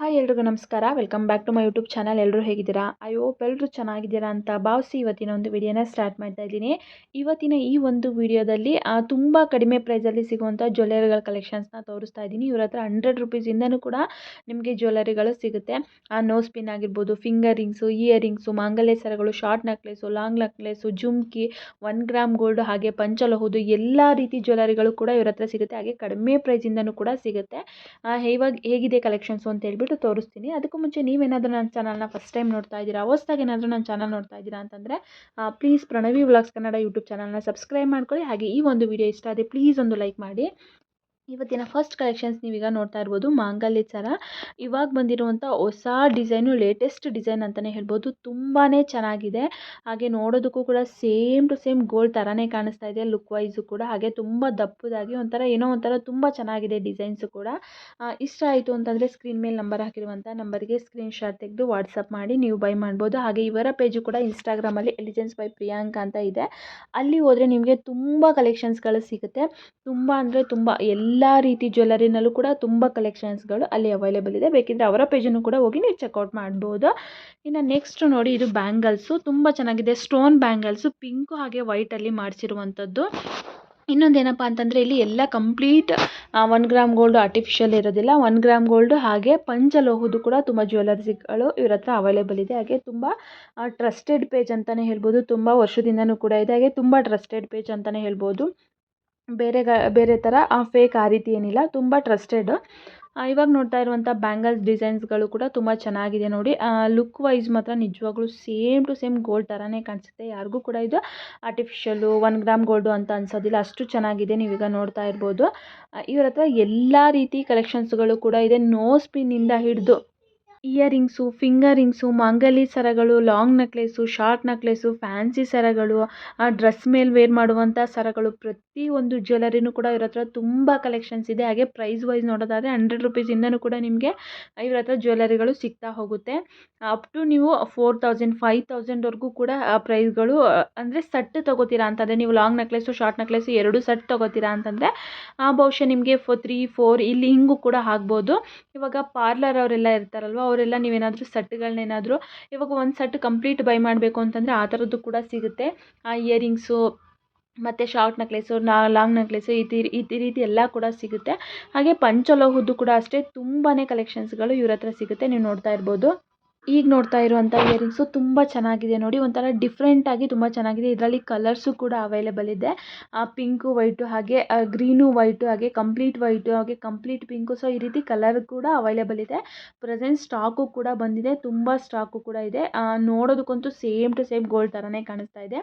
Hi ಎಲ್ರಿಗೂ ನಮಸ್ಕಾರ. Welcome back to my YouTube channel ಎಲ್ಲರೂ ಹೇಗಿದ್ದೀರಾ? ಐ ಹೋಪ್ ಎಲ್ಲರೂ ಚೆನ್ನಾಗಿದ್ದೀರಾ ಅಂತ ಭಾವಿಸಿ ಇವತ್ತಿನ ಒಂದು ವಿಡಿಯೋನ ಸ್ಟಾರ್ಟ್ ಮಾಡ್ತಾ ಇದ್ದೀನಿ. ಇವತ್ತಿನ ಈ ಒಂದು ವಿಡಿಯೋದಲ್ಲಿ ತುಂಬ ಕಡಿಮೆ ಪ್ರೈಸಲ್ಲಿ ಸಿಗುವಂಥ ಜ್ಯುವೆಲರಿಗಳ ಕಲೆಕ್ಷನ್ಸ್ನ ತೋರಿಸ್ತಾ ಇದ್ದೀನಿ. ಇವ್ರ ಹತ್ರ ಹಂಡ್ರೆಡ್ ರುಪೀಸಿಂದನೂ ಕೂಡ ನಿಮಗೆ ಜ್ಯುವೆಲರಿಗಳು ಸಿಗುತ್ತೆ. ಆ ನೋಸ್ ಪಿನ್ ಆಗಿರ್ಬೋದು ಫಿಂಗರ್ ರಿಂಗ್ಸು ಇಯರಿಂಗ್ಸು ಮಾಂಗಲ್ಯ ಸರಗಳು short necklace long necklace jhumki one gram gold ಹಾಗೆ ಪಂಚಲಹುದು ಎಲ್ಲ ರೀತಿ ಜ್ಯುವೆಲರಿಗಳು ಕೂಡ ಇವ್ರ ಸಿಗುತ್ತೆ. ಹಾಗೆ ಕಡಿಮೆ ಪ್ರೈಸಿಂದನೂ ಕೂಡ ಸಿಗುತ್ತೆ. ಇವಾಗ ಹೇಗಿದೆ ಕಲೆಕ್ಷನ್ಸು ಅಂತ ಹೇಳ್ಬಿಟ್ಟು ತೋರಿಸ್ತೀನಿ. ಅದಕ್ಕೂ ಮುಂಚೆ ನೀವೇನಾದರೂ ನನ್ನ ಚಾನಲ್ನ ಫಸ್ಟ್ ಟೈಮ್ ನೋಡ್ತಾ ಇದ್ದೀರಾ, ಹೊಸ್ದಾಗಿ ಏನಾದರೂ ನನ್ನ ಚಾನಲ್ ನೋಡ್ತಾ ಇದ್ದೀರಾ ಅಂತಂದರೆ please Pranavi vlogs Kannada YouTube ಚಾನಲ್ನ ಸಬ್ಸ್ಕ್ರೈಬ್ ಮಾಡ್ಕೊಳ್ಳಿ. ಹಾಗೆ ಈ ಒಂದು ವಿಡಿಯೋ ಇಷ್ಟ ಆದರೆ ಪ್ಲೀಸ್ ಒಂದು ಲೈಕ್ ಮಾಡಿ. ಇವತ್ತಿನ ಫಸ್ಟ್ ಕಲೆಕ್ಷನ್ಸ್ ನೀವೀಗ ನೋಡ್ತಾ ಇರ್ಬೋದು ಮಾಂಗಲ್ಯ ಸರ ಇವಾಗ ಬಂದಿರುವಂಥ ಹೊಸ ಡಿಸೈನು ಲೇಟೆಸ್ಟ್ ಡಿಸೈನ್ ಅಂತಲೇ ಹೇಳ್ಬೋದು. ತುಂಬಾ ಚೆನ್ನಾಗಿದೆ. ಹಾಗೆ ನೋಡೋದಕ್ಕೂ ಕೂಡ ಸೇಮ್ ಟು ಸೇಮ್ ಗೋಲ್ಡ್ ಥರನೇ ಕಾಣಿಸ್ತಾ ಇದೆ ಲುಕ್ ವೈಸು ಕೂಡ. ಹಾಗೆ ತುಂಬ ದಪ್ಪದಾಗಿ ಒಂಥರ ಏನೋ ಒಂಥರ ತುಂಬ ಚೆನ್ನಾಗಿದೆ ಡಿಸೈನ್ಸು ಕೂಡ. ಇಷ್ಟ ಆಯಿತು ಅಂತಂದರೆ ಸ್ಕ್ರೀನ್ ಮೇಲೆ ನಂಬರ್ ಹಾಕಿರುವಂಥ ನಂಬರ್ಗೆ ಸ್ಕ್ರೀನ್ ಶಾಟ್ ತೆಗೆದು ವಾಟ್ಸಪ್ ಮಾಡಿ ನೀವು ಬೈ ಮಾಡ್ಬೋದು. ಹಾಗೆ ಇವರ ಪೇಜು ಕೂಡ ಇನ್ಸ್ಟಾಗ್ರಾಮಲ್ಲಿ ಎಲಿಜೆನ್ಸ್ ಬೈ ಪ್ರಿಯಾಂಕ್ ಅಂತ ಇದೆ. ಅಲ್ಲಿ ಹೋದರೆ ನಿಮಗೆ ತುಂಬ ಕಲೆಕ್ಷನ್ಸ್ಗಳು ಸಿಗುತ್ತೆ. ತುಂಬ ಅಂದರೆ ತುಂಬ ಎಲ್ಲ ಎಲ್ಲ ರೀತಿ ಜ್ಯುವೆಲರಿನಲ್ಲೂ ಕೂಡ ತುಂಬ ಕಲೆಕ್ಷನ್ಸ್ಗಳು ಅಲ್ಲಿ ಅವೈಲೇಬಲ್ ಇದೆ. ಬೇಕಿದ್ರೆ ಅವರ ಪೇಜನ್ನು ಕೂಡ ಹೋಗಿ ನೀವು ಚೆಕ್ಔಟ್ ಮಾಡ್ಬೋದು. ಇನ್ನು ನೆಕ್ಸ್ಟ್ ನೋಡಿ ಇದು ಬ್ಯಾಂಗಲ್ಸು ತುಂಬ ಚೆನ್ನಾಗಿದೆ. ಸ್ಟೋನ್ ಬ್ಯಾಂಗಲ್ಸು ಪಿಂಕು ಹಾಗೆ ವೈಟಲ್ಲಿ ಮಾಡಿಸಿರುವಂಥದ್ದು. ಇನ್ನೊಂದು ಏನಪ್ಪ ಅಂತಂದರೆ ಇಲ್ಲಿ ಎಲ್ಲ complete one gram gold artificial ಇರೋದಿಲ್ಲ. ಒನ್ ಗ್ರಾಮ್ ಗೋಲ್ಡ್ ಹಾಗೆ ಪಂಚಲೋಹದ್ದು ಕೂಡ ತುಂಬ ಜ್ಯುವೆಲರ್ಸ್ಗಳು ಇವ್ರ ಹತ್ರ ಅವೈಲೇಬಲ್ ಇದೆ. ಹಾಗೆ ತುಂಬ ಟ್ರಸ್ಟೆಡ್ ಪೇಜ್ ಅಂತಲೇ ಹೇಳ್ಬೋದು. ತುಂಬ ವರ್ಷದಿಂದನೂ ಕೂಡ ಇದೆ. ಹಾಗೆ ತುಂಬ ಟ್ರಸ್ಟೆಡ್ ಪೇಜ್ ಅಂತಲೇ ಹೇಳ್ಬೋದು. ಬೇರೆ ಗ, ಬೇರೆ ಥರ ಫೇಕ್ ಆ ರೀತಿ ಏನಿಲ್ಲ, ತುಂಬ ಟ್ರಸ್ಟೆಡ್ ಇವಾಗ ನೋಡ್ತಾ ಇರುವಂಥ ಬ್ಯಾಂಗಲ್ಸ್ ಡಿಸೈನ್ಸ್ಗಳು ಕೂಡ ತುಂಬ ಚೆನ್ನಾಗಿದೆ ನೋಡಿ. ಲುಕ್ ವೈಸ್ ಮಾತ್ರ ನಿಜವಾಗ್ಲೂ ಸೇಮ್ ಟು ಸೇಮ್ ಗೋಲ್ಡ್ ಥರನೇ ಕಾಣಿಸುತ್ತೆ. ಯಾರಿಗೂ ಕೂಡ ಇದು ಆರ್ಟಿಫಿಷಿಯಲ್ಲು ಒನ್ ಗ್ರಾಮ್ ಗೋಲ್ಡು ಅಂತ ಅನ್ಸೋದಿಲ್ಲ. ಅಷ್ಟು ಚೆನ್ನಾಗಿದೆ ನೀವೀಗ ನೋಡ್ತಾ ಇರ್ಬೋದು. ಇವ್ರ ಹತ್ರ ಎಲ್ಲ ರೀತಿ ಕಲೆಕ್ಷನ್ಸ್ಗಳು ಕೂಡ ಇದೆ. ನೋ ಸ್ಪಿನ್ನಿಂದ ಹಿಡಿದು ಇಯರಿಂಗ್ಸು, ಫಿಂಗರಿಂಗ್ಸು ಮಾಂಗಲಿ ಮಾಂಗಲ್ಯ ಸರಗಳು, long necklace, short necklace, fancy ಸರಗಳು, ಆ ಡ್ರೆಸ್ ಮೇಲೆ ವೇರ್ ಮಾಡುವಂಥ ಸರಗಳು ಒಂದು ಜ್ಯುವೆಲರಿನೂ ಕೂಡ ಇವ್ರ ಹತ್ರ ತುಂಬ ಕಲೆಕ್ಷನ್ಸ್ ಇದೆ. ಹಾಗೆ ಪ್ರೈಸ್ ವೈಸ್ ನೋಡೋದಾದರೆ ಹಂಡ್ರೆಡ್ ರುಪೀಸಿಂದನೂ ಕೂಡ ನಿಮಗೆ ಇವ್ರ ಹತ್ರ ಜ್ಯುವೆಲರಿಗಳು ಸಿಗ್ತಾ ಹೋಗುತ್ತೆ. ಅಪ್ ಟು ನೀವು ಫೋರ್ ತೌಸಂಡ್, ಫೈವ್ ತೌಸಂಡ್ವರೆಗೂ ಕೂಡ ಪ್ರೈಸ್ಗಳು ಅಂದರೆ ಸೆಟ್ ತೊಗೋತೀರಾ ಅಂತಂದರೆ ನೀವು ಲಾಂಗ್ ನೆಕ್ಲೇಸ್, ಶಾರ್ಟ್ ನೆಕ್ಲೇಸ್ ಎರಡು ಸೆಟ್ ತೊಗೋತೀರಾ ಅಂತಂದರೆ ಬಹುಶಃ ನಿಮಗೆ ಫೋ, ತ್ರೀ, ಫೋರ್ ಇಲ್ಲಿ ಹಿಂಗೂ ಕೂಡ ಆಗ್ಬೋದು. ಇವಾಗ ಪಾರ್ಲರ್ ಅವರೆಲ್ಲ ಇರ್ತಾರಲ್ವ ಅವರೆಲ್ಲ ನೀವೇನಾದರೂ ಸೆಟ್ಗಳನ್ನೇನಾದರೂ ಇವಾಗ ಒಂದು ಸೆಟ್ ಕಂಪ್ಲೀಟ್ ಬೈ ಮಾಡಬೇಕು ಅಂತಂದರೆ ಆ ಥರದ್ದು ಕೂಡ ಸಿಗುತ್ತೆ. ಆ ಇಯರಿಂಗ್ಸು ಮತ್ತು ಶಾರ್ಟ್ ನೆಕ್ಲೆಸು ಲಾಂಗ್ ನೆಕ್ಲೆಸು ಈ ತಿ, ಈ ರೀತಿ ಎಲ್ಲ ಕೂಡ ಸಿಗುತ್ತೆ. ಹಾಗೆ ಪಂಚಲೋಹದ್ದು ಕೂಡ ಅಷ್ಟೇ ತುಂಬಾ ಕಲೆಕ್ಷನ್ಸ್ಗಳು ಇವ್ರ ಹತ್ರ ಸಿಗುತ್ತೆ. ನೀವು ನೋಡ್ತಾ ಇರ್ಬೋದು. ಈಗ ನೋಡ್ತಾ ಇರುವಂಥ ಇಯರಿಂಗ್ಸು ತುಂಬ ಚೆನ್ನಾಗಿದೆ ನೋಡಿ. ಒಂಥರ ಡಿಫ್ರೆಂಟಾಗಿ ತುಂಬ ಚೆನ್ನಾಗಿದೆ. ಇದರಲ್ಲಿ ಕಲರ್ಸು ಕೂಡ ಅವೈಲೇಬಲ್ ಇದೆ. ಪಿಂಕು ವೈಟು ಹಾಗೆ ಗ್ರೀನು ವೈಟು ಹಾಗೆ ಕಂಪ್ಲೀಟ್ ವೈಟು ಹಾಗೆ ಕಂಪ್ಲೀಟ್ ಪಿಂಕು ಸೊ ಈ ರೀತಿ ಕಲರ್ ಕೂಡ ಅವೈಲೇಬಲ್ ಇದೆ. ಪ್ರೆಸೆಂಟ್ ಸ್ಟಾಕು ಕೂಡ ಬಂದಿದೆ. ತುಂಬ ಸ್ಟಾಕು ಕೂಡ ಇದೆ. ನೋಡೋದಕ್ಕಂತೂ ಸೇಮ್ ಟು ಸೇಮ್ ಗೋಲ್ಡ್ ಥರನೇ ಕಾಣಿಸ್ತಾ ಇದೆ.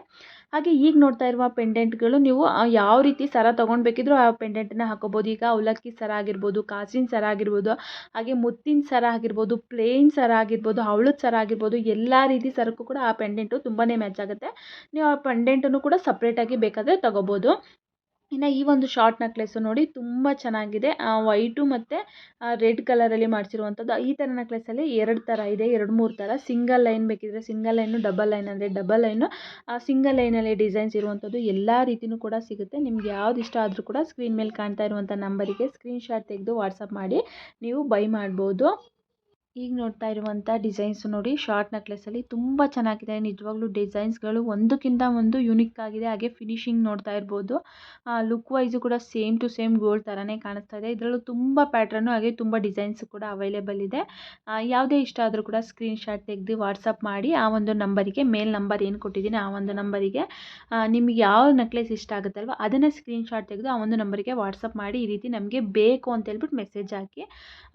ಹಾಗೆ ಈಗ ನೋಡ್ತಾ ಇರುವ ಪೆಂಡೆಂಟ್ಗಳು ನೀವು ಯಾವ ರೀತಿ ಸರ ತೊಗೊಳ್ಬೇಕಿದ್ರೂ ಆ ಪೆಂಡೆಂಟನ್ನ ಹಾಕೋಬೋದು. ಈಗ ಅವಲಕ್ಕಿ ಸರ ಆಗಿರ್ಬೋದು ಕಾಸಿನ ಸರ ಆಗಿರ್ಬೋದು, ಹಾಗೆ ಮುತ್ತಿನ ಸರ ಆಗಿರ್ಬೋದು ಪ್ಲೇನ್ ಸರ ಆಗಿರ್ಬೋದು ಹವಳದ ಸರ ಆಗಿರ್ಬೋದು, ಎಲ್ಲ ರೀತಿ ಸರಕ್ಕೂ ಕೂಡ ಆ ಪೆಂಡೆಂಟು ತುಂಬಾ ಮ್ಯಾಚ್ ಆಗುತ್ತೆ. ನೀವು ಆ ಪೆಂಡೆಂಟನ್ನು ಕೂಡ ಸಪ್ರೇಟಾಗಿ ಬೇಕಾದರೆ ತೊಗೋಬೋದು. ಇನ್ನು ಈ ಒಂದು ಶಾರ್ಟ್ ನೆಕ್ಲೆಸ್ಸು ನೋಡಿ ತುಂಬ ಚೆನ್ನಾಗಿದೆ. ವೈಟು ಮತ್ತು ರೆಡ್ ಕಲರಲ್ಲಿ ಮಾಡಿಸಿರುವಂಥದ್ದು ಈ ಥರ ನೆಕ್ಲೆಸಲ್ಲಿ ಎರಡು ಥರ ಇದೆ, ಎರಡು ಮೂರು ಥರ ಸಿಂಗಲ್ ಲೈನ್ ಬೇಕಿದ್ರೆ ಸಿಂಗಲ್ ಲೈನು ಡಬಲ್ ಲೈನ್ ಅಂದರೆ ಡಬಲ್ ಲೈನು ಸಿಂಗಲ್ ಲೈನಲ್ಲಿ ಡಿಸೈನ್ಸ್ ಇರುವಂಥದ್ದು ಎಲ್ಲ ರೀತಿಯೂ ಕೂಡ ಸಿಗುತ್ತೆ. ನಿಮ್ಗೆ ಯಾವ್ದು ಇಷ್ಟ ಆದರೂ ಕೂಡ ಸ್ಕ್ರೀನ್ ಮೇಲೆ ಕಾಣ್ತಾ ಇರುವಂಥ ನಂಬರಿಗೆ ಸ್ಕ್ರೀನ್ ಶಾಟ್ ತೆಗೆದು ವಾಟ್ಸಪ್ ಮಾಡಿ. ನೀವು ಬೈ ಮಾಡ್ಬೋದು. ಈಗ ನೋಡ್ತಾ ಇರುವಂಥ ಡಿಸೈನ್ಸ್ ನೋಡಿ ಶಾರ್ಟ್ ನೆಕ್ಲೆಸಲ್ಲಿ ತುಂಬ ಚೆನ್ನಾಗಿದೆ. ನಿಜವಾಗ್ಲೂ ಡಿಸೈನ್ಸ್ಗಳು ಒಂದಕ್ಕಿಂತ ಒಂದು ಯುನಿಕ್ ಆಗಿದೆ. ಹಾಗೆ ಫಿನಿಶಿಂಗ್ ನೋಡ್ತಾ ಇರ್ಬೋದು. ಲುಕ್ ವೈಸು ಕೂಡ ಸೇಮ್ ಟು ಸೇಮ್ ಗೋಲ್ಡ್ ಥರನೇ ಕಾಣಿಸ್ತಾ ಇದೆ. ಇದರಲ್ಲೂ ತುಂಬ ಪ್ಯಾಟ್ರನ್ನು ಹಾಗೆ ತುಂಬ ಡಿಸೈನ್ಸ್ ಕೂಡ ಅವೈಲೇಬಲ್ ಇದೆ. ಯಾವುದೇ ಇಷ್ಟ ಆದರೂ ಕೂಡ ಸ್ಕ್ರೀನ್ ಶಾಟ್ ತೆಗೆದು ವಾಟ್ಸಪ್ ಮಾಡಿ ಆ ಒಂದು ನಂಬರಿಗೆ ಮೇಲ್ ನಂಬರ್ ಏನು ಕೊಟ್ಟಿದ್ದೀನಿ ಆ ಒಂದು ನಂಬರಿಗೆ ನಿಮಗೆ ಯಾವ ನೆಕ್ಲೆಸ್ ಇಷ್ಟ ಆಗುತ್ತಲ್ವ ಅದನ್ನು ಸ್ಕ್ರೀನ್ ಶಾಟ್ ತೆಗೆದು ಆ ಒಂದು ನಂಬರಿಗೆ ವಾಟ್ಸಪ್ ಮಾಡಿ ಈ ರೀತಿ ನಮಗೆ ಬೇಕು ಅಂತ ಹೇಳ್ಬಿಟ್ಟು ಮೆಸೇಜ್ ಹಾಕಿ.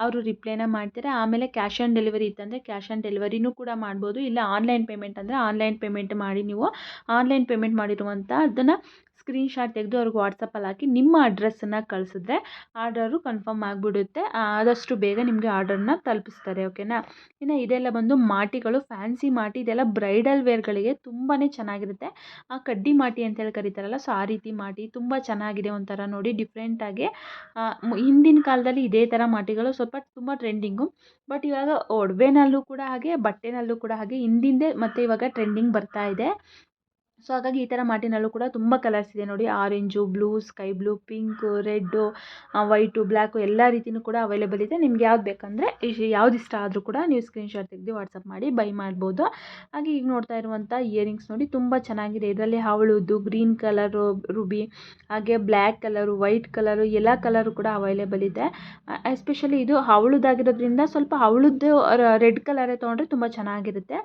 ಅವರು ರಿಪ್ಲೈನ ಮಾಡ್ತಾರೆ. ಆಮೇಲೆ ಕ್ಯಾಶ್ ಕ್ಯಾಶ್ ಆನ್ ಡೆಲಿವರಿ ಇತ್ತಂದರೆ ಕ್ಯಾಶ್ ಆನ್ ಡೆಲಿವರಿನೂ ಕೂಡ ಮಾಡ್ಬೋದು. ಇಲ್ಲ, ಆನ್ಲೈನ್ ಪೇಮೆಂಟ್ ಅಂದರೆ ಆನ್ಲೈನ್ ಪೇಮೆಂಟ್ ಮಾಡಿ ನೀವು ಆನ್ಲೈನ್ ಪೇಮೆಂಟ್ ಮಾಡಿರುವಂಥ ಅದನ್ನು ಸ್ಕ್ರೀನ್ ಶಾಟ್ ತೆಗೆದು ಅವ್ರಿಗೆ ವಾಟ್ಸಪ್ಪಲ್ಲಿ ಹಾಕಿ ನಿಮ್ಮ ಅಡ್ರೆಸ್ಸನ್ನು ಕಳಿಸಿದ್ರೆ ಆರ್ಡರು ಕನ್ಫರ್ಮ್ ಆಗಿಬಿಡುತ್ತೆ. ಆದಷ್ಟು ಬೇಗ ನಿಮಗೆ ಆರ್ಡರ್ನ ತಲುಪಿಸ್ತಾರೆ ಓಕೆನಾ ಇನ್ನು ಇದೆಲ್ಲ ಬಂದು ಮಾಟಿಗಳು ಫ್ಯಾನ್ಸಿ ಮಾಟಿ, ಇದೆಲ್ಲ ಬ್ರೈಡಲ್ ವೇರ್ಗಳಿಗೆ ತುಂಬಾ ಚೆನ್ನಾಗಿರುತ್ತೆ. ಆ ಕಡ್ಡಿ ಮಾಟಿ ಅಂತೇಳಿ ಕರೀತಾರಲ್ಲ ಸೊ ಆ ರೀತಿ ಮಾಟಿ ತುಂಬ ಚೆನ್ನಾಗಿದೆ ಒಂಥರ ನೋಡಿ ಡಿಫ್ರೆಂಟಾಗಿ ಹಿಂದಿನ ಕಾಲದಲ್ಲಿ ಇದೇ ಥರ ಮಾಟಿಗಳು ಸ್ವಲ್ಪ ತುಂಬ ಟ್ರೆಂಡಿಂಗು ಬಟ್ ಇವಾಗ ಒಡವೆನಲ್ಲೂ ಕೂಡ ಹಾಗೆ, ಬಟ್ಟೆನಲ್ಲೂ ಕೂಡ ಹಾಗೆ ಹಿಂದಿಂದೆ ಮತ್ತು ಇವಾಗ ಟ್ರೆಂಡಿಂಗ್ ಬರ್ತಾ ಇದೆ. ಸೊ ಹಾಗಾಗಿ ಈ ಥರ ಮಾಟಿನಲ್ಲೂ ಕೂಡ ತುಂಬ ಕಲರ್ಸ್ ಇದೆ ನೋಡಿ. Orange blue sky blue pink red white black ಎಲ್ಲ ರೀತಿಯೂ ಕೂಡ ಅವೈಲೇಬಲ್ ಇದೆ. ನಿಮ್ಗೆ ಯಾವ್ದು ಬೇಕಂದರೆ ಯಾವ್ದು ಇಷ್ಟ ಆದರೂ ಕೂಡ ನೀವು ಸ್ಕ್ರೀನ್ಶಾಟ್ ತೆಗೆದು ವಾಟ್ಸಪ್ ಮಾಡಿ ಬೈ ಮಾಡ್ಬೋದು. ಹಾಗೆ ಈಗ ನೋಡ್ತಾ ಇರುವಂಥ ಇಯರಿಂಗ್ಸ್ ನೋಡಿ ತುಂಬ ಚೆನ್ನಾಗಿದೆ. ಇದರಲ್ಲಿ ಹವಳುದು ಗ್ರೀನ್ ಕಲರು ರುಬಿ ಹಾಗೆ ಬ್ಲ್ಯಾಕ್ ಕಲರು ವೈಟ್ ಕಲರು ಎಲ್ಲ ಕಲರು ಕೂಡ ಅವೈಲೇಬಲ್ ಇದೆ. ಎಸ್ಪೆಷಲಿ ಇದು ಹವಳುದಾಗಿರೋದ್ರಿಂದ ಸ್ವಲ್ಪ ಹವಳದ್ದು ರೆಡ್ ಕಲರೇ ತೊಗೊಂಡ್ರೆ ತುಂಬ ಚೆನ್ನಾಗಿರುತ್ತೆ.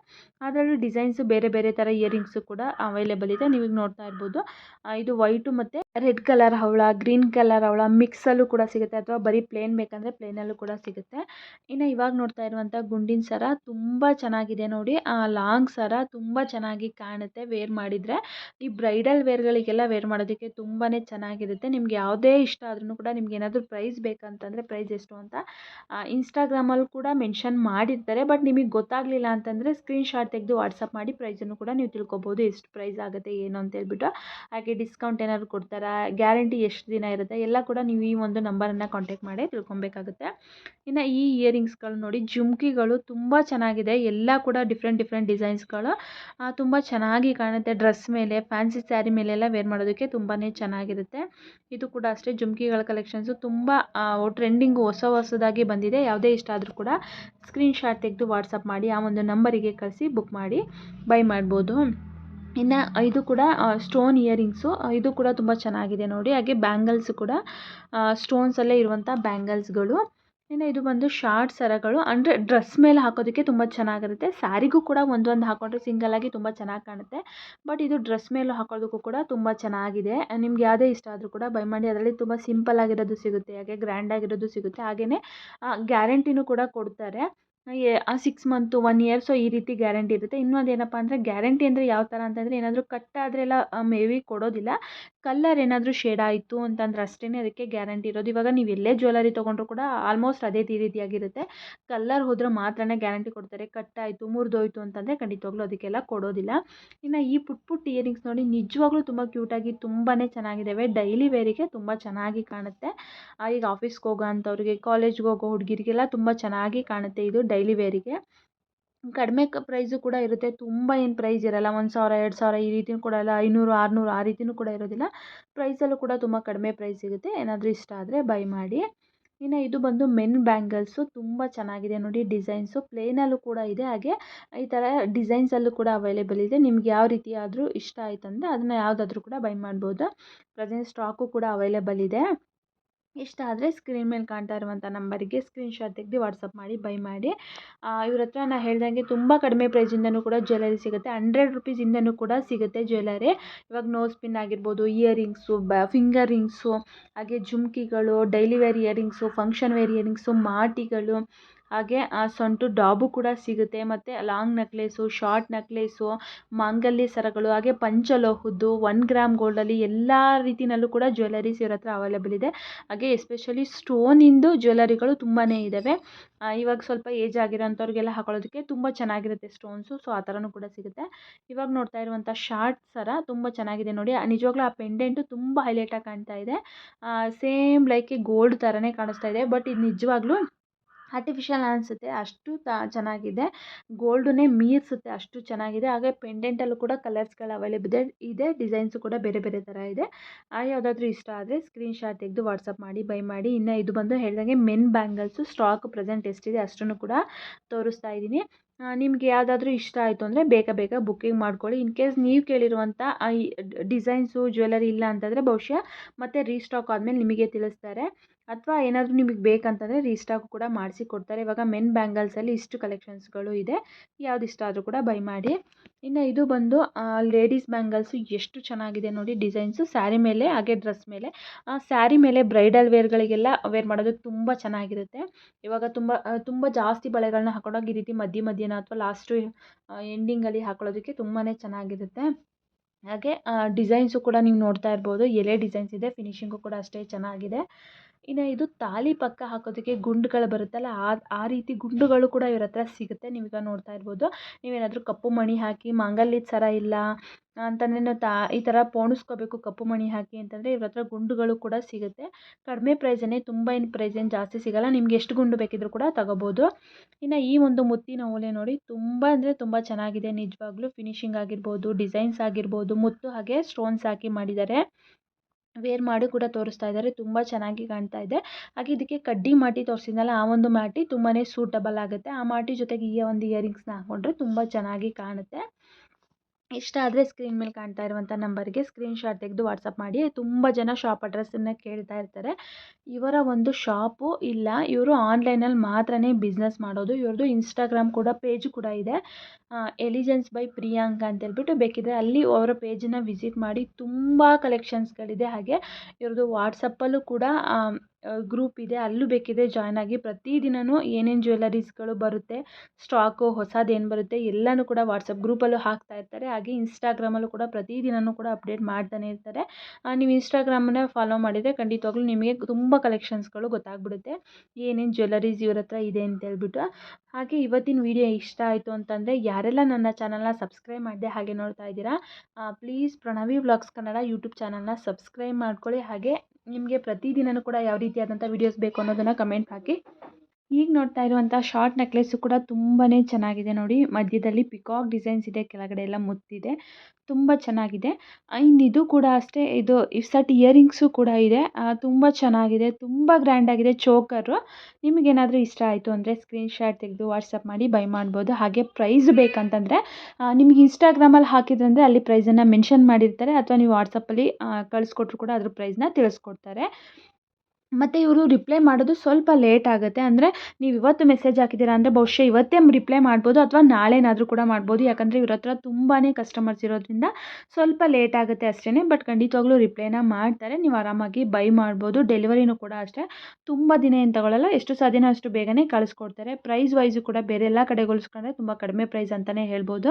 ಅದರಲ್ಲೂ ಡಿಸೈನ್ಸು ಬೇರೆ ಬೇರೆ ಥರ ಇಯರಿಂಗ್ಸು ಕೂಡ ಅವೈಲೇಬಲ್ ಇದೆ ನೀವು ಈಗ ನೋಡ್ತಾ ಇರಬಹುದು ಇದು ವೈಟು ಮತ್ತು ರೆಡ್ ಕಲರ್ ಹವಳ ಗ್ರೀನ್ ಕಲರ್ ಹವಳ ಮಿಕ್ಸಲ್ಲೂ ಕೂಡ ಸಿಗುತ್ತೆ ಅಥವಾ ಬರೀ ಪ್ಲೇನ್ ಬೇಕಂದರೆ ಪ್ಲೇನಲ್ಲೂ ಕೂಡ ಸಿಗುತ್ತೆ. ಇನ್ನು ಇವಾಗ ನೋಡ್ತಾ ಇರುವಂಥ ಗುಂಡಿನ ಸರ ತುಂಬ ಚೆನ್ನಾಗಿದೆ ನೋಡಿ. ಆ ಲಾಂಗ್ ಸರ ತುಂಬ ಚೆನ್ನಾಗಿ ಕಾಣುತ್ತೆ ವೇರ್ ಮಾಡಿದರೆ. ಈ ಬ್ರೈಡಲ್ ವೇರ್ಗಳಿಗೆಲ್ಲ ವೇರ್ ಮಾಡೋದಕ್ಕೆ ತುಂಬಾ ಚೆನ್ನಾಗಿರುತ್ತೆ. ನಿಮ್ಗೆ ಯಾವುದೇ ಇಷ್ಟ ಆದ್ರೂ ಕೂಡ ನಿಮ್ಗೆ ಏನಾದರೂ ಪ್ರೈಸ್ ಬೇಕಂತಂದರೆ ಪ್ರೈಸ್ ಎಷ್ಟು ಅಂತ ಇನ್ಸ್ಟಾಗ್ರಾಮಲ್ಲಿ ಕೂಡ ಮೆನ್ಷನ್ ಮಾಡಿರ್ತಾರೆ. ಬಟ್ ನಿಮಗೆ ಗೊತ್ತಾಗಲಿಲ್ಲ ಅಂತಂದರೆ ಸ್ಕ್ರೀನ್ಶಾಟ್ ತೆಗೆದು ವಾಟ್ಸಪ್ ಮಾಡಿ ಪ್ರೈಸನ್ನು ಕೂಡ ನೀವು ತಿಳ್ಕೊಬೋದು. ಎಷ್ಟು ಪ್ರೈಸ್ ಆಗುತ್ತೆ, ಏನು ಅಂತ ಹೇಳ್ಬಿಟ್ಟು. ಹಾಗೆ ಡಿಸ್ಕೌಂಟ್ ಏನಾದ್ರು ಕೊಡ್ತಾರಾ ಗ್ಯಾರಂಟಿ ಎಷ್ಟು ದಿನ ಇರುತ್ತೆ, ಎಲ್ಲ ಕೂಡ ನೀವು ಈ ಒಂದು ನಂಬರನ್ನು ಕಾಂಟ್ಯಾಕ್ಟ್ ಮಾಡಿ ತಿಳ್ಕೊಬೇಕಾಗುತ್ತೆ. ಇನ್ನು ಈ ಇಯರಿಂಗ್ಸ್ಗಳು ನೋಡಿ, ಜುಮ್ಕಿಗಳು ತುಂಬ ಚೆನ್ನಾಗಿದೆ. ಎಲ್ಲ ಕೂಡ ಡಿಫ್ರೆಂಟ್ ಡಿಫ್ರೆಂಟ್ ಡಿಸೈನ್ಸ್ಗಳು ತುಂಬ ಚೆನ್ನಾಗಿ ಕಾಣುತ್ತೆ. ಡ್ರೆಸ್ ಮೇಲೆ ಫ್ಯಾನ್ಸಿ ಸ್ಯಾರಿ ಮೇಲೆಲ್ಲ ವೇರ್ ಮಾಡೋದಕ್ಕೆ ತುಂಬಾ ಚೆನ್ನಾಗಿರುತ್ತೆ. ಇದು ಕೂಡ ಅಷ್ಟೇ, ಜುಮ್ಕಿಗಳ ಕಲೆಕ್ಷನ್ಸು ತುಂಬ ಟ್ರೆಂಡಿಂಗು ಹೊಸ ಹೊಸದಾಗಿ ಬಂದಿದೆ. ಯಾವುದೇ ಇಷ್ಟ ಆದರೂ ಕೂಡ ಸ್ಕ್ರೀನ್ಶಾಟ್ ತೆಗೆದು ವಾಟ್ಸಪ್ ಮಾಡಿ, ಆ ಒಂದು ನಂಬರಿಗೆ ಕಳಿಸಿ ಬುಕ್ ಮಾಡಿ ಬೈ ಮಾಡ್ಬೋದು. ಇನ್ನು ಇದು ಕೂಡ ಸ್ಟೋನ್ ಇಯರಿಂಗ್ಸು ಇದು ಕೂಡ ತುಂಬ ಚೆನ್ನಾಗಿದೆ ನೋಡಿ. ಹಾಗೆ ಬ್ಯಾಂಗಲ್ಸ್ ಕೂಡ ಸ್ಟೋನ್ಸಲ್ಲೇ ಇರುವಂಥ ಬ್ಯಾಂಗಲ್ಸ್ಗಳು ಇನ್ನು ಇದು ಬಂದು ಶಾರ್ಟ್ ಸರಗಳು. ಅಂದರೆ ಡ್ರೆಸ್ ಮೇಲೆ ಹಾಕೋದಕ್ಕೆ ತುಂಬ ಚೆನ್ನಾಗಿರುತ್ತೆ. ಸ್ಯಾರಿಗೂ ಕೂಡ ಒಂದೊಂದು ಹಾಕೊಂಡ್ರೆ ಸಿಂಗಲಾಗಿ ತುಂಬ ಚೆನ್ನಾಗಿ ಕಾಣುತ್ತೆ. ಬಟ್ ಇದು ಡ್ರೆಸ್ ಮೇಲೆ ಹಾಕೋದಕ್ಕೂ ಕೂಡ ತುಂಬ ಚೆನ್ನಾಗಿದೆ. ನಿಮ್ಗೆ ಯಾವುದೇ ಇಷ್ಟ ಆದರೂ ಕೂಡ ಬೈ ಮಾಡಿ, ಅದರಲ್ಲಿ ತುಂಬ ಸಿಂಪಲ್ ಆಗಿರೋದು ಸಿಗುತ್ತೆ. ಹಾಗೆ ಗ್ರ್ಯಾಂಡ್ ಆಗಿರೋದು ಸಿಗುತ್ತೆ. ಹಾಗೆಯೇ ಗ್ಯಾರಂಟಿನೂ ಕೂಡ ಕೊಡ್ತಾರೆ. ಆ six month one year so ಈ ರೀತಿ ಗ್ಯಾರಂಟಿ ಇರುತ್ತೆ. ಇನ್ನೊಂದು ಏನಪ್ಪ ಅಂದರೆ ಗ್ಯಾರಂಟಿ ಅಂದರೆ ಯಾವ ಥರ ಅಂತಂದರೆ ಏನಾದರೂ ಕಟ್ ಆದರೆಲ್ಲ ಮೇ ಬಿ ಕೊಡೋದಿಲ್ಲ. ಕಲ್ಲರ್ ಏನಾದರೂ ಶೇಡ್ ಆಯಿತು ಅಂತಂದ್ರೆ ಅಷ್ಟೇ ಅದಕ್ಕೆ ಗ್ಯಾರಂಟಿ ಇರೋದು. ಇವಾಗ ನೀವು ಎಲ್ಲೇ ಜ್ಯುವೆಲರಿ ತೊಗೊಂಡ್ರು ಕೂಡ ಆಲ್ಮೋಸ್ಟ್ ಅದೇ ರೀತಿಯಾಗಿರುತ್ತೆ. ಕಲ್ಲರ್ ಹೋದ್ರೆ ಮಾತ್ರನೇ ಗ್ಯಾರಂಟಿ ಕೊಡ್ತಾರೆ. ಕಟ್ ಆಯಿತು, ಮುರಿದೋಯ್ತು ಅಂತಂದರೆ ಖಂಡಿತವಾಗ್ಲೂ ಅದಕ್ಕೆಲ್ಲ ಕೊಡೋದಿಲ್ಲ. ಇನ್ನು ಈ ಪುಟ್ ಪುಟ್ ಇಯರಿಂಗ್ಸ್ ನೋಡಿ ನಿಜವಾಗ್ಲೂ ತುಂಬ ಕ್ಯೂಟಾಗಿ ತುಂಬಾ ಚೆನ್ನಾಗಿದ್ದಾವೆ ಡೈಲಿ ವೇರಿಗೆ ತುಂಬ ಚೆನ್ನಾಗಿ ಕಾಣುತ್ತೆ. ಈಗ ಆಫೀಸ್ಗೆ ಹೋಗೋ ಅಂಥವ್ರಿಗೆ ಕಾಲೇಜ್ಗೆ ಹೋಗೋ ಹುಡುಗಿರಿಗೆಲ್ಲ ತುಂಬ ಚೆನ್ನಾಗಿ ಕಾಣುತ್ತೆ. ಇದು ಡೈಲಿ ವೇರಿಗೆ ಕಡಿಮೆ ಪ್ರೈಸು ಕೂಡ ಇರುತ್ತೆ. ತುಂಬ ಏನು ಪ್ರೈಸ್ ಇರಲ್ಲ. ಒಂದು ಸಾವಿರ, ಎರಡು ಸಾವಿರ ಈ ರೀತಿಯೂ ಕೊಡೋಲ್ಲ ಐನೂರು, ಆರುನೂರು ಆ ರೀತಿಯೂ ಕೂಡ ಇರೋದಿಲ್ಲ. ಪ್ರೈಸಲ್ಲೂ ಕೂಡ ತುಂಬ ಕಡಿಮೆ ಪ್ರೈಸ್ ಸಿಗುತ್ತೆ. ಏನಾದರೂ ಇಷ್ಟ ಆದರೆ ಬೈ ಮಾಡಿ. ಇನ್ನು ಇದು ಬಂದು ಮೆನ್ ಬ್ಯಾಂಗಲ್ಸು ತುಂಬ ಚೆನ್ನಾಗಿದೆ. ನೋಡಿ ಡಿಸೈನ್ಸು ಪ್ಲೇನಲ್ಲೂ ಕೂಡ ಇದೆ. ಹಾಗೆ ಈ ಥರ ಡಿಸೈನ್ಸಲ್ಲೂ ಕೂಡ ಅವೈಲೇಬಲ್ ಇದೆ. ನಿಮ್ಗೆ ಯಾವ ರೀತಿ ಆದರೂ ಇಷ್ಟ ಆಯ್ತಂದರೆ ಅದನ್ನು ಯಾವುದಾದ್ರೂ ಕೂಡ ಬೈ ಮಾಡ್ಬೋದು. ಪ್ರೆಸೆಂಟ್ ಸ್ಟಾಕು ಕೂಡ ಅವೈಲೇಬಲ್ ಇದೆ. ಇಷ್ಟ ಆದರೆ ಸ್ಕ್ರೀನ್ ಮೇಲೆ ಕಾಣ್ತಾ ಇರುವಂಥ ನಂಬರಿಗೆ ಸ್ಕ್ರೀನ್ಶಾಟ್ ತೆಗೆದು ವಾಟ್ಸಪ್ ಮಾಡಿ, ಬೈ ಮಾಡಿ. ಇವ್ರ ಹತ್ರ ನಾನು ಹೇಳ್ದಂಗೆ ತುಂಬ ಕಡಿಮೆ ಪ್ರೈಸಿಂದನೂ ಕೂಡ ಜ್ಯುವೆಲರಿ ಸಿಗುತ್ತೆ. ಹಂಡ್ರೆಡ್ ರುಪೀಸಿಂದನೂ ಕೂಡ ಸಿಗುತ್ತೆ ಜ್ಯುವೆಲರಿ ಇವಾಗ ನೋಸ್ ಪಿನ್ ಆಗಿರ್ಬೋದು ಇಯರಿಂಗ್ಸು ಬ ಫಿಂಗರ್ ರಿಂಗ್ಸು ಹಾಗೆ ಜುಮ್ಕಿಗಳು daily wear earrings function wear earrings ಮಾಟಿಗಳು ಹಾಗೆ, ಆ ಸೊಂಟು ಡಾಬು ಕೂಡ ಸಿಗುತ್ತೆ. ಮತ್ತು ಲಾಂಗ್ ನೆಕ್ಲೇಸು, ಶಾರ್ಟ್ ನೆಕ್ಲೇಸು, ಮಾಂಗಲ್ಯ ಸರಗಳು, ಹಾಗೆ ಪಂಚಲೋಹದ್ದು, ಒನ್ ಗ್ರಾಮ್ ಗೋಲ್ಡಲ್ಲಿ ಎಲ್ಲ ರೀತಿಯಲ್ಲೂ ಕೂಡ ಜ್ಯುವೆಲರೀಸ್ ಇವ್ರ ಹತ್ರ ಅವೈಲೇಬಲ್ ಇದೆ. ಹಾಗೆ ಎಸ್ಪೆಷಲಿ ಸ್ಟೋನಿಂದು ಜ್ಯುವೆಲರಿಗಳು ತುಂಬಾ ಇದ್ದಾವೆ ಇವಾಗ ಸ್ವಲ್ಪ ಏಜ್ ಆಗಿರೋಂಥವ್ರಿಗೆಲ್ಲ ಹಾಕೊಳ್ಳೋದಕ್ಕೆ ತುಂಬ ಚೆನ್ನಾಗಿರುತ್ತೆ ಸ್ಟೋನ್ಸು ಸೊ ಆ ಥರನೂ ಕೂಡ ಸಿಗುತ್ತೆ. ಇವಾಗ ನೋಡ್ತಾ ಇರುವಂಥ ಶಾರ್ಟ್ ಸರ ತುಂಬ ಚೆನ್ನಾಗಿದೆ ನೋಡಿ. ನಿಜವಾಗ್ಲೂ ಆ ಪೆಂಡೆಂಟು ತುಂಬ ಹೈಲೈಟಾಗಿ ಕಾಣ್ತಾ ಇದೆ. ಸೇಮ್ ಲೈಕ್ ಗೋಲ್ಡ್ ಥರನೇ ಕಾಣಿಸ್ತಾ ಇದೆ. ಬಟ್ ಇದು ನಿಜವಾಗ್ಲೂ ಆರ್ಟಿಫಿಷಿಯಲ್ ಅನಿಸುತ್ತೆ ಅಷ್ಟು ತ ಚೆನ್ನಾಗಿದೆ. ಗೋಲ್ಡನ್ನೇ ಮೀರಿಸುತ್ತೆ, ಅಷ್ಟು ಚೆನ್ನಾಗಿದೆ. ಹಾಗೆ ಪೆಂಡೆಂಟಲ್ಲೂ ಕೂಡ ಕಲರ್ಸ್ಗಳು ಅವೈಲೇಬಲ್ ಇದೆ. ಇದೆ ಡಿಸೈನ್ಸು ಕೂಡ ಬೇರೆ ಬೇರೆ ಥರ ಇದೆ. ಯಾವುದಾದ್ರೂ ಇಷ್ಟ ಆದರೆ ಸ್ಕ್ರೀನ್ಶಾಟ್ ತೆಗೆದು ವಾಟ್ಸಪ್ ಮಾಡಿ ಬೈ ಮಾಡಿ. ಇನ್ನು ಇದು ಬಂದು ಹೇಳಿದಂಗೆ ಮೆನ್ ಬ್ಯಾಂಗಲ್ಸು ಸ್ಟಾಕ್ ಪ್ರೆಸೆಂಟ್ ಎಷ್ಟಿದೆ ಅಷ್ಟನ್ನು ಕೂಡ ತೋರಿಸ್ತಾ ಇದ್ದೀನಿ. ನಿಮಗೆ ಯಾವುದಾದ್ರೂ ಇಷ್ಟ ಆಯಿತು ಅಂದರೆ ಬೇಗ ಬೇಗ ಬುಕ್ಕಿಂಗ್ ಮಾಡ್ಕೊಳ್ಳಿ. ಇನ್ ಕೇಸ್ ನೀವು ಕೇಳಿರುವಂಥ ಡಿಸೈನ್ಸು ಜ್ಯುವೆಲರಿ ಇಲ್ಲ ಅಂತಂದರೆ ಬಹುಶಃ ಮತ್ತೆ ರೀಸ್ಟಾಕ್ ಆದಮೇಲೆ ನಿಮಗೆ ತಿಳಿಸ್ತಾರೆ. ಅಥವಾ ಏನಾದರೂ ನಿಮಗೆ ಬೇಕಂತಂದರೆ ರೀಸ್ಟಾಕ್ ಕೂಡ ಮಾಡಿಸಿ ಕೊಡ್ತಾರೆ. ಇವಾಗ ಮೆನ್ ಬ್ಯಾಂಗಲ್ಸಲ್ಲಿ ಇಷ್ಟು ಕಲೆಕ್ಷನ್ಸ್ಗಳು ಇದೆ. ಯಾವ್ದು ಇಷ್ಟ ಆದರೂ ಕೂಡ ಬೈ ಮಾಡಿ. ಇನ್ನು ಇದು ಬಂದು ಲೇಡೀಸ್ ಬ್ಯಾಂಗಲ್ಸು ಎಷ್ಟು ಚೆನ್ನಾಗಿದೆ ನೋಡಿ ಡಿಸೈನ್ಸು ಸ್ಯಾರಿ ಮೇಲೆ, ಹಾಗೆ ಡ್ರೆಸ್ ಮೇಲೆ. ಸ್ಯಾರಿ ಮೇಲೆ ಬ್ರೈಡಲ್ ವೇರ್ಗಳಿಗೆಲ್ಲ ವೇರ್ ಮಾಡೋದು ತುಂಬ ಚೆನ್ನಾಗಿರುತ್ತೆ. ಇವಾಗ ತುಂಬ ತುಂಬ ಜಾಸ್ತಿ ಬಳೆಗಳನ್ನ ಹಾಕೊಂಡೋಗಿ ಈ ರೀತಿ ಮಧ್ಯ ಮಧ್ಯನ ಅಥವಾ ಲಾಸ್ಟು ಎಂಡಿಂಗಲ್ಲಿ ಹಾಕೊಳ್ಳೋದಕ್ಕೆ ತುಂಬಾ ಚೆನ್ನಾಗಿರುತ್ತೆ. ಹಾಗೆ ಡಿಸೈನ್ಸು ಕೂಡ ನೀವು ನೋಡ್ತಾ ಇರ್ಬೋದು. ಎಲೆ ಡಿಸೈನ್ಸ್ ಇದೆ ಫಿನಿಶಿಂಗು ಕೂಡ ಅಷ್ಟೇ ಚೆನ್ನಾಗಿದೆ. ಇನ್ನು ಇದು ತಾಳಿ ಪಕ್ಕ ಹಾಕೋದಕ್ಕೆ ಗುಂಡುಗಳು ಬರುತ್ತಲ್ಲ, ಆ ಆ ರೀತಿ ಗುಂಡುಗಳು ಕೂಡ ಇವ್ರ ಹತ್ರ ಸಿಗುತ್ತೆ. ನೀವೀಗ ನೋಡ್ತಾ ಇರ್ಬೋದು. ನೀವೇನಾದರೂ ಕಪ್ಪು ಮಣಿ ಹಾಕಿ, ಮಾಂಗಲ್ಯದ ಸರ ಇಲ್ಲ, ಅಂತಂದರೆ ನಾವು ತಾ, ಈ ಥರ ಪೋಣಿಸ್ಕೋಬೇಕು ಕಪ್ಪು ಮಣಿ ಹಾಕಿ ಅಂತಂದರೆ ಇವ್ರ ಹತ್ರ ಗುಂಡುಗಳು ಕೂಡ ಸಿಗುತ್ತೆ. ಕಡಿಮೆ ಪ್ರೈಸನ್ನೇ ತುಂಬ ಏನು ಪ್ರೈಸ್ ಜಾಸ್ತಿ ಸಿಗಲ್ಲ. ನಿಮ್ಗೆ ಎಷ್ಟು ಗುಂಡು ಬೇಕಿದ್ರೂ ಕೂಡ ತಗೋಬೋದು. ಇನ್ನು ಈ ಒಂದು ಮುತ್ತಿನ ಓಲೆ ನೋಡಿ, ತುಂಬ ಅಂದರೆ ತುಂಬ ಚೆನ್ನಾಗಿದೆ. ನಿಜವಾಗ್ಲೂ ಫಿನಿಶಿಂಗ್ ಆಗಿರ್ಬೋದು ಡಿಸೈನ್ಸ್ ಆಗಿರ್ಬೋದು, ಮುತ್ತು ಹಾಗೆ ಸ್ಟೋನ್ಸ್ ಹಾಕಿ ಮಾಡಿದ್ದಾರೆ. ವೇರ್ ಮಾಡಿ ಕೂಡ ತೋರಿಸ್ತಾ ಇದ್ದಾರೆ. ತುಂಬ ಚೆನ್ನಾಗಿ ಕಾಣ್ತಾ ಇದೆ. ಹಾಗೆ ಇದಕ್ಕೆ ಕಡ್ಡಿ ಮಾಟಿ ತೋರಿಸಿದ್ನಲ್ಲ, ಆ ಒಂದು ಮಾಟಿ ತುಂಬಾ ಸೂಟಬಲ್ ಆಗುತ್ತೆ. ಆ ಮಾಟಿ ಜೊತೆಗೆ ಈ ಒಂದು ಇಯರಿಂಗ್ಸ್ನ ಹಾಕ್ಕೊಂಡ್ರೆ ತುಂಬ ಚೆನ್ನಾಗಿ ಕಾಣುತ್ತೆ. ಇಷ್ಟ ಆದರೆ ಸ್ಕ್ರೀನ್ ಮೇಲೆ ಕಾಣ್ತಾ ಇರುವಂಥ ನಂಬರ್ಗೆ ಸ್ಕ್ರೀನ್ ಶಾಟ್ ತೆಗೆದು ವಾಟ್ಸಪ್ ಮಾಡಿ. ತುಂಬ ಜನ ಶಾಪ್ ಅಡ್ರೆಸ್ಸನ್ನು ಕೇಳ್ತಾ ಇರ್ತಾರೆ. ಇವರ ಒಂದು ಶಾಪು ಇಲ್ಲ. ಇವರು ಆನ್ಲೈನಲ್ಲಿ ಮಾತ್ರನೇ ಬಿಸ್ನೆಸ್ ಮಾಡೋದು. ಇವ್ರದ್ದು ಇನ್ಸ್ಟಾಗ್ರಾಮ್ ಕೂಡ ಪೇಜ್ ಕೂಡ ಇದೆ. ಎಲಿಜೆನ್ಸ್ ಬೈ ಪ್ರಿಯಾಂಕ ಅಂತ ಹೇಳ್ಬಿಟ್ಟು ಬೇಕಿದ್ರೆ ಅಲ್ಲಿ ಅವರ ಪೇಜನ್ನು ವಿಸಿಟ್ ಮಾಡಿ ತುಂಬ ಕಲೆಕ್ಷನ್ಸ್ಗಳಿದೆ ಹಾಗೆ ಇವ್ರದ್ದು ವಾಟ್ಸಪ್ಪಲ್ಲೂ ಕೂಡ ಗ್ರೂಪ್ ಇದೆ. ಅಲ್ಲೂ ಬೇಕಿದ್ರೆ ಜಾಯ್ನ್ ಆಗಿ ಪ್ರತಿದಿನವೂ ಏನೇನು ಜ್ಯುವೆಲ್ಲರೀಸ್ಗಳು ಬರುತ್ತೆ ಸ್ಟಾಕು ಹೊಸದು ಏನು ಬರುತ್ತೆ ಎಲ್ಲನೂ ಕೂಡ ವಾಟ್ಸಪ್ ಗ್ರೂಪಲ್ಲೂ ಹಾಕ್ತಾ ಇರ್ತಾರೆ. ಹಾಗೆ ಇನ್ಸ್ಟಾಗ್ರಾಮಲ್ಲೂ ಕೂಡ ಪ್ರತಿದಿನವೂ ಕೂಡ ಅಪ್ಡೇಟ್ ಮಾಡ್ತಾನೆ ಇರ್ತಾರೆ. ನೀವು ಇನ್ಸ್ಟಾಗ್ರಾಮನ್ನ ಫಾಲೋ ಮಾಡಿದರೆ ಖಂಡಿತವಾಗ್ಲೂ ನಿಮಗೆ ತುಂಬ ಕಲೆಕ್ಷನ್ಸ್ಗಳು ಗೊತ್ತಾಗ್ಬಿಡುತ್ತೆ. ಏನೇನು ಜ್ಯುವೆಲ್ಲರೀಸ್ ಇವ್ರ ಹತ್ರ ಇದೆ ಅಂತ ಹೇಳ್ಬಿಟ್ಟು. ಹಾಗೆ ಇವತ್ತಿನ ವಿಡಿಯೋ ಇಷ್ಟ ಆಯಿತು ಅಂತಂದರೆ ಯಾರೆಲ್ಲ ನನ್ನ ಚಾನಲ್ನ ಸಬ್ಸ್ಕ್ರೈಬ್ ಮಾಡಿದೆ ಹಾಗೆ ನೋಡ್ತಾ ಇದ್ದೀರಾ please Pranavi blogs Kannada YouTube ಚಾನಲ್ನ ಸಬ್ಸ್ಕ್ರೈಬ್ ಮಾಡ್ಕೊಳ್ಳಿ. ಹಾಗೆ ನಿಮಗೆ ಪ್ರತಿದಿನವೂ ಕೂಡ ಯಾವ ರೀತಿಯಾದಂಥ ವೀಡಿಯೋಸ್ ಬೇಕು ಅನ್ನೋದನ್ನು ಕಮೆಂಟ್ ಹಾಕಿ. ಈಗ ನೋಡ್ತಾ ಇರುವಂಥ ಶಾರ್ಟ್ ನೆಕ್ಲೆಸ್ಸು ಕೂಡ ತುಂಬಾ ಚೆನ್ನಾಗಿದೆ ನೋಡಿ. ಮಧ್ಯದಲ್ಲಿ ಪಿಕಾಕ್ ಡಿಸೈನ್ಸ್ ಇದೆ, ಕೆಳಗಡೆ ಎಲ್ಲ ಮುತ್ತಿದೆ. ತುಂಬ ಚೆನ್ನಾಗಿದೆ. ಇನ್ನು ಇದು ಕೂಡ ಅಷ್ಟೇ, ಇದು ಸಟ್ ಇಯರಿಂಗ್ಸು ಕೂಡ ಇದೆ. ತುಂಬ ಚೆನ್ನಾಗಿದೆ. ತುಂಬ ಗ್ರ್ಯಾಂಡಾಗಿದೆ ಚೋಕರು ನಿಮಗೇನಾದರೂ ಇಷ್ಟ ಆಯಿತು ಅಂದರೆ ಸ್ಕ್ರೀನ್ ಶಾಟ್ ತೆಗೆದು ವಾಟ್ಸಪ್ ಮಾಡಿ ಬೈ ಮಾಡ್ಬೋದು. ಹಾಗೆ ಪ್ರೈಸ್ ಬೇಕಂತಂದರೆ ನಿಮಗೆ ಇನ್ಸ್ಟಾಗ್ರಾಮಲ್ಲಿ ಹಾಕಿದ್ರಂದರೆ ಅಲ್ಲಿ ಪ್ರೈಸನ್ನು ಮೆನ್ಷನ್ ಮಾಡಿರ್ತಾರೆ. ಅಥವಾ ನೀವು ವಾಟ್ಸಪ್ಪಲ್ಲಿ ಕಳಿಸ್ಕೊಟ್ರು ಕೂಡ ಅದ್ರ ಪ್ರೈಸ್ನ ತಿಳಿಸ್ಕೊಡ್ತಾರೆ. ಮತ್ತು ಇವರು ರಿಪ್ಲೈ ಮಾಡೋದು ಸ್ವಲ್ಪ ಲೇಟ್ ಆಗುತ್ತೆ. ಅಂದರೆ ನೀವು ಇವತ್ತು ಮೆಸೇಜ್ ಹಾಕಿದ್ದೀರಾ ಅಂದರೆ ಬಹುಶಃ ಇವತ್ತೇ ರಿಪ್ಲೈ ಮಾಡ್ಬೋದು ಅಥವಾ ನಾಳೆನಾದರೂ ಕೂಡ ಮಾಡ್ಬೋದು. ಯಾಕಂದರೆ ಇವ್ರ ಹತ್ರ ತುಂಬಾ ಕಸ್ಟಮರ್ಸ್ ಇರೋದ್ರಿಂದ ಸ್ವಲ್ಪ ಲೇಟ್ ಆಗುತ್ತೆ ಅಷ್ಟೇ ಬಟ್ ಖಂಡಿತವಾಗ್ಲೂ ರಿಪ್ಲೈನ ಮಾಡ್ತಾರೆ. ನೀವು ಆರಾಮಾಗಿ ಬೈ ಮಾಡ್ಬೋದು. ಡೆಲಿವರಿನೂ ಕೂಡ ಅಷ್ಟೇ. ತುಂಬ ದಿನ ಏನು ತಗೊಳ್ಳಲ್ಲ ಎಷ್ಟು ಸಾಧ್ಯನೋ ಅಷ್ಟು ಬೇಗನೆ ಕಳಿಸ್ಕೊಡ್ತಾರೆ. ಪ್ರೈಸ್ ವೈಸು ಕೂಡ ಬೇರೆ ಎಲ್ಲ ಕಡೆ ಹೋಲಿಸ್ಕೊಂಡ್ರೆ ತುಂಬ ಕಡಿಮೆ ಪ್ರೈಸ್ ಅಂತಲೇ ಹೇಳ್ಬೋದು.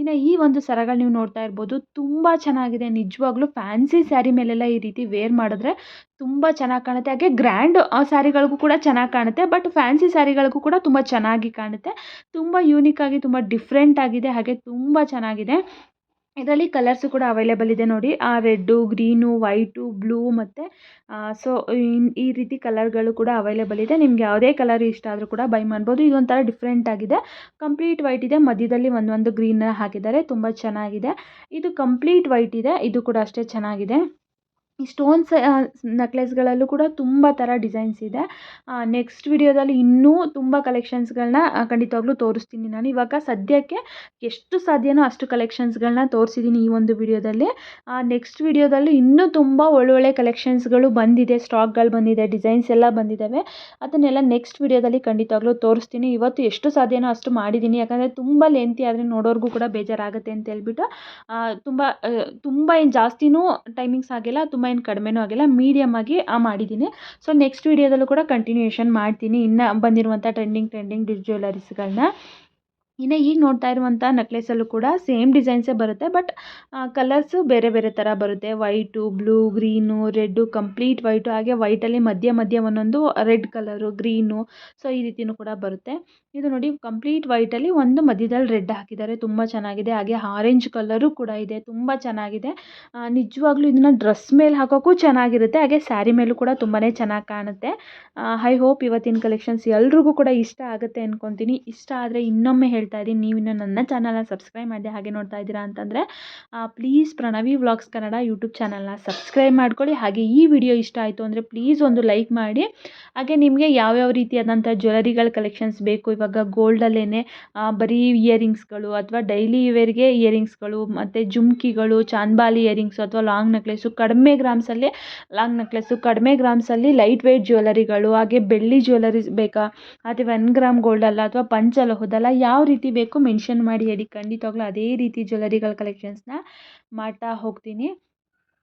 ಇನ್ನು ಈ ಒಂದು ಸರಗಳು ನೀವು ನೋಡ್ತಾ ಇರ್ಬೋದು. ತುಂಬ ಚೆನ್ನಾಗಿದೆ. ನಿಜವಾಗ್ಲೂ ಫ್ಯಾನ್ಸಿ ಸ್ಯಾರಿ ಮೇಲೆಲ್ಲ ಈ ರೀತಿ ವೇರ್ ಮಾಡಿದ್ರೆ ತುಂಬ ಚೆನ್ನಾಗಿ ಕಾಣುತ್ತೆ. ಹಾಗೆ ಗ್ರ್ಯಾಂಡ್ ಸ್ಯಾರಿಗಳಿಗೂ ಕೂಡ ಚೆನ್ನಾಗಿ ಕಾಣುತ್ತೆ. ಬಟ್ ಫ್ಯಾನ್ಸಿ ಸ್ಯಾರಿಗಳಿಗೂ ಕೂಡ ತುಂಬ ಚೆನ್ನಾಗಿ ಕಾಣುತ್ತೆ. ತುಂಬ ಆಗಿ, ತುಂಬ ಡಿಫ್ರೆಂಟ್ ಆಗಿದೆ. ಹಾಗೆ ತುಂಬ ಚೆನ್ನಾಗಿದೆ. ಇದರಲ್ಲಿ ಕಲರ್ಸು ಕೂಡ ಅವೈಲೇಬಲ್ ಇದೆ ನೋಡಿ. ರೆಡ್ಡು ಗ್ರೀನು ವೈಟು ಬ್ಲೂ ಮತ್ತು ಸೊ ಈ ರೀತಿ ಕಲರ್ಗಳು ಕೂಡ ಅವೈಲೇಬಲ್ ಇದೆ. ನಿಮ್ಗೆ ಯಾವುದೇ ಕಲರ್ ಇಷ್ಟ ಆದರೂ ಕೂಡ ಬೈ ಮಾಡ್ಬೋದು. ಇದೊಂಥರ ಡಿಫ್ರೆಂಟ್ ಆಗಿದೆ. ಕಂಪ್ಲೀಟ್ ವೈಟ್ ಇದೆ. ಮಧ್ಯದಲ್ಲಿ ಒಂದೊಂದು ಗ್ರೀನ್ ಹಾಕಿದ್ದಾರೆ. ತುಂಬ ಚೆನ್ನಾಗಿದೆ. ಇದು ಕಂಪ್ಲೀಟ್ ವೈಟ್ ಇದೆ. ಇದು ಕೂಡ ಅಷ್ಟೇ ಚೆನ್ನಾಗಿದೆ. ಈ ಸ್ಟೋನ್ಸ್ ನೆಕ್ಲೆಸ್ಗಳಲ್ಲೂ ಕೂಡ ತುಂಬ ಥರ ಡಿಸೈನ್ಸ್ ಇದೆ. ನೆಕ್ಸ್ಟ್ ವಿಡಿಯೋದಲ್ಲಿ ಇನ್ನೂ ತುಂಬ ಕಲೆಕ್ಷನ್ಸ್ಗಳನ್ನ ಖಂಡಿತವಾಗ್ಲೂ ತೋರಿಸ್ತೀನಿ ನಾನು. ಇವಾಗ ಸದ್ಯಕ್ಕೆ ಎಷ್ಟು ಸಾಧ್ಯನೋ ಅಷ್ಟು ಕಲೆಕ್ಷನ್ಸ್ಗಳನ್ನ ತೋರಿಸಿದ್ದೀನಿ ಈ ಒಂದು ವಿಡಿಯೋದಲ್ಲಿ. ನೆಕ್ಸ್ಟ್ ವಿಡಿಯೋದಲ್ಲಿ ಇನ್ನೂ ತುಂಬ ಒಳ್ಳೊಳ್ಳೆ ಕಲೆಕ್ಷನ್ಸ್ಗಳು ಬಂದಿದೆ. ಸ್ಟಾಕ್ಗಳು ಬಂದಿದೆ, ಡಿಸೈನ್ಸ್ ಎಲ್ಲ ಬಂದಿದ್ದಾವೆ. ಅದನ್ನೆಲ್ಲ ನೆಕ್ಸ್ಟ್ ವಿಡಿಯೋದಲ್ಲಿ ಖಂಡಿತವಾಗ್ಲೂ ತೋರಿಸ್ತೀನಿ. ಇವತ್ತು ಎಷ್ಟು ಸಾಧ್ಯನೋ ಅಷ್ಟು ಮಾಡಿದ್ದೀನಿ. ಯಾಕಂದರೆ ತುಂಬ ಲೆಂತಿ ಆದರೆ ನೋಡೋರಿಗೂ ಕೂಡ ಬೇಜಾರಾಗುತ್ತೆ ಅಂತ ಹೇಳ್ಬಿಟ್ಟು ತುಂಬ ತುಂಬ ಏನು ಜಾಸ್ತಿನೂ ಟೈಮಿಂಗ್ಸ್ ಆಗಿಲ್ಲ. ತುಂಬ ಏನು ಕಡಿಮೆನೂ ಆಗಿಲ್ಲ ಮೀಡಿಯಮ್ ಆಗಿ ಮಾಡಿದ್ದೀನಿ. ಸೊ ನೆಕ್ಸ್ಟ್ ವೀಡಿಯೋದಲ್ಲೂ ಕೂಡ ಕಂಟಿನ್ಯೂಯೇಷನ್ ಮಾಡ್ತೀನಿ. ಇನ್ನು ಬಂದಿರುವಂಥ ಟ್ರೆಂಡಿಂಗ್ ಟ್ರೆಂಡಿಂಗ್ ಜ್ಯುವೆಲರೀಸ್ಗಳನ್ನ ಇನ್ನು ಈಗ ನೋಡ್ತಾ ಇರುವಂಥ ನೆಕ್ಲೆಸಲ್ಲೂ ಕೂಡ ಸೇಮ್ ಡಿಸೈನ್ಸೇ ಬರುತ್ತೆ. ಬಟ್ ಕಲರ್ಸು ಬೇರೆ ಬೇರೆ ಥರ ಬರುತ್ತೆ. White blue green red complete white ಹಾಗೆ ವೈಟಲ್ಲಿ ಮಧ್ಯ ಮಧ್ಯ ಒಂದೊಂದು ರೆಡ್ ಕಲರು ಗ್ರೀನು ಸೊ ಈ ರೀತಿಯೂ ಕೂಡ ಬರುತ್ತೆ. ಇದು ನೋಡಿ ಕಂಪ್ಲೀಟ್ ವೈಟಲ್ಲಿ ಒಂದು ಮಧ್ಯದಲ್ಲಿ ರೆಡ್ ಹಾಕಿದ್ದಾರೆ. ತುಂಬ ಚೆನ್ನಾಗಿದೆ. ಹಾಗೆ ಆರೆಂಜ್ ಕಲರು ಕೂಡ ಇದೆ. ತುಂಬ ಚೆನ್ನಾಗಿದೆ. ನಿಜವಾಗ್ಲೂ ಇದನ್ನು ಡ್ರೆಸ್ ಮೇಲೆ ಹಾಕೋಕ್ಕೂ ಚೆನ್ನಾಗಿರುತ್ತೆ. ಹಾಗೆ ಸ್ಯಾರಿ ಮೇಲೂ ಕೂಡ ತುಂಬಾ ಚೆನ್ನಾಗಿ ಕಾಣುತ್ತೆ. ಐ ಹೋಪ್ ಇವತ್ತಿನ ಕಲೆಕ್ಷನ್ಸ್ ಎಲ್ರಿಗೂ ಕೂಡ ಇಷ್ಟ ಆಗುತ್ತೆ ಅಂದ್ಕೊತೀನಿ ಇಷ್ಟ ಆದರೆ ಇನ್ನೊಮ್ಮೆ ಹೇಳ್ತಾ ಇದ್ದೀನಿ. ನೀವು ಇನ್ನೂ ನನ್ನ ಚಾನಲ್ನ ಸಬ್ಸ್ಕ್ರೈಬ್ ಮಾಡಿದೆ ಹಾಗೆ ನೋಡ್ತಾ ಇದ್ದೀರಾ ಅಂತಂದರೆ please Pranavi vlogs Kannada YouTube ಚಾನಲ್ನ ಸಬ್ಸ್ಕ್ರೈಬ್ ಮಾಡ್ಕೊಳ್ಳಿ. ಹಾಗೆ ಈ ವಿಡಿಯೋ ಇಷ್ಟ ಆಯಿತು ಅಂದರೆ ಪ್ಲೀಸ್ ಒಂದು ಲೈಕ್ ಮಾಡಿ. ಹಾಗೆ ನಿಮಗೆ ಯಾವ್ಯಾವ ರೀತಿಯಾದಂಥ ಜ್ಯುವೆಲರಿಗಳ ಕಲೆಕ್ಷನ್ಸ್ ಬೇಕು ಇವಾಗ ಗೋಲ್ಡಲ್ಲೇ ಬರೀ ಇಯರಿಂಗ್ಸ್ಗಳು ಅಥವಾ ಡೈಲಿ ವೇರ್ಗೆ ಇಯರಿಂಗ್ಸ್ಗಳು ಮತ್ತು ಜುಮ್ಕಿಗಳು, ಚಾಂದ್ಬಾಲಿ ಇಯರಿಂಗ್ಸು ಅಥವಾ ಲಾಂಗ್ ನೆಕ್ಲೆಸ್ಸು ಕಡಿಮೆ ಗ್ರಾಮ್ಸಲ್ಲಿ ಲಾಂಗ್ ನೆಕ್ಲೆಸ್ಸು ಕಡಿಮೆ ಗ್ರಾಮ್ಸಲ್ಲಿ ಲೈಟ್ ವೆಯ್ಟ್ ಜ್ಯುವೆಲರಿಗಳು, ಹಾಗೆ ಬೆಳ್ಳಿ ಜ್ಯುವೆಲರೀಸ್ ಬೇಕಾ? ಅಥವಾ ಒನ್ ಗ್ರಾಮ್ ಗೋಲ್ಡಲ್ಲ ಅಥವಾ ಹೋದಲ್ಲ, ಯಾವ ರೀತಿ ಬೇಕು ಮೆನ್ಷನ್ ಮಾಡಿ ಹೇಳಿ ಖಂಡಿತವಾಗ್ಲೂ ಅದೇ ರೀತಿ ಜ್ಯುವೆಲರಿಗಳ ಕಲೆಕ್ಷನ್ಸ್ನ ಮಾಡ್ತಾ ಹೋಗ್ತೀನಿ.